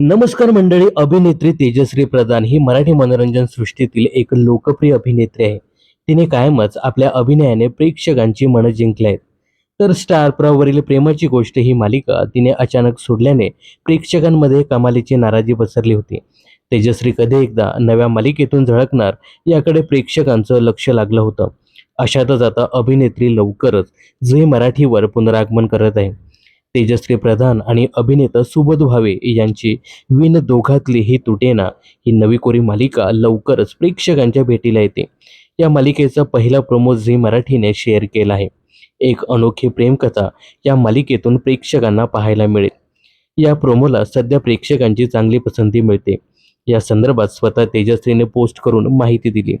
नमस्कार मंडळी अभिनेत्री तेजश्री प्रधान ही मराठी मनोरंजन सृष्टीतील एक लोकप्रिय अभिनेत्री आहे. तिने कायमच आपल्या अभिनयाने प्रेक्षकांची मनं जिंकली आहेत. तर स्टार प्रवरील प्रेमाची गोष्ट ही मालिका तिने अचानक सोडल्याने प्रेक्षकांमध्ये कमालीची नाराजी पसरली होती. तेजश्री कधी एकदा नव्या मालिकेतून झळकणार याकडे प्रेक्षकांचं लक्ष लागलं होतं. अशातच आता अभिनेत्री लवकरच झी मराठीवर पुनरागमन करत आहे. तेजश्री प्रधान आणि अभिनेता सुबोध भावे यांची विन दोघातली ही तुटेना ही नवी कोरी मालिका लवकरच प्रेक्षकांच्या भेटीला येते. या मालिकेचा पहिला प्रोमो झी मराठीने शेअर केला आहे. एक अनोखी प्रेमकथा या मालिकेतून प्रेक्षकांना पाहायला मिळेल. या प्रोमोला सध्या प्रेक्षकांची चांगली पसंती मिळते. या संदर्भात स्वतः तेजश्रीने पोस्ट करून माहिती दिली.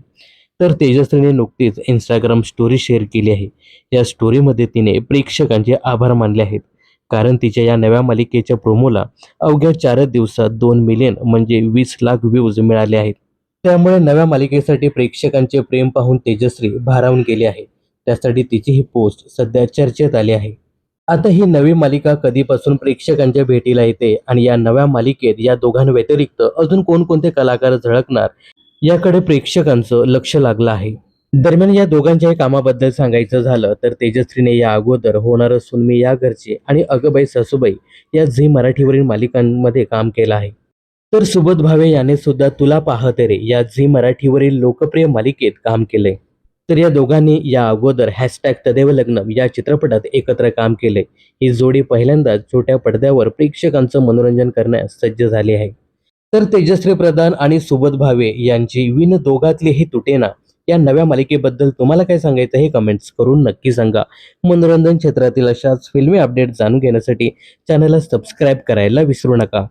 तर तेजश्रीने नुकतीच इंस्टाग्राम स्टोरी शेअर केली आहे. या स्टोरीमध्ये तिने प्रेक्षकांचे आभार मानले आहेत. कारण तिच्या या नव्या मालिकेच्या प्रोमोला अवघ्या चारच दिवसात दोन मिलियन म्हणजे वीस लाख व्ह्यूज मिळाले आहेत. त्यामुळे नव्या मालिकेसाठी प्रेक्षकांचे प्रेम पाहून तेजश्री भारावून गेली आहे. त्यासाठी तिची ही पोस्ट सध्या चर्चेत आली आहे. आता ही नवी मालिका कधीपासून प्रेक्षकांच्या भेटीला येते आणि या नव्या मालिकेत या दोघांव्यतिरिक्त अजून कोणकोणते कलाकार झळकणार याकडे प्रेक्षकांचं लक्ष लागलं आहे. दरम्यान या दोघांच्याही कामाबद्दल सांगायचं झालं तर तेजश्रीने या अगोदर होणार असून मी या घरची आणि अगबाई सासूबाई या झी मराठीवरील मालिकांमध्ये काम केलं आहे. तर सुबोध भावे याने सुद्धा तुला पाहते रे या झी मराठीवरील लोकप्रिय मालिकेत काम केले तर या दोघांनी या अगोदर हॅशटॅग तदेव लग्नम या चित्रपटात एकत्र काम केले ही जोडी पहिल्यांदाच छोट्या पडद्यावर प्रेक्षकांचं मनोरंजन करण्यास सज्ज झाली आहे. तर तेजश्री प्रधान आणि सुबोध भावे यांची विन दोघातली ही तुटेना या नव्या मालिकेबद्दल तुम्हाला काय सांगायचं हे कमेंट्स करून नक्की सांगा. मनोरंजन क्षेत्रातील अशाच फिल्मी अपडेट जाणून घेण्यासाठी चॅनलला सबस्क्राईब करायला विसरू नका.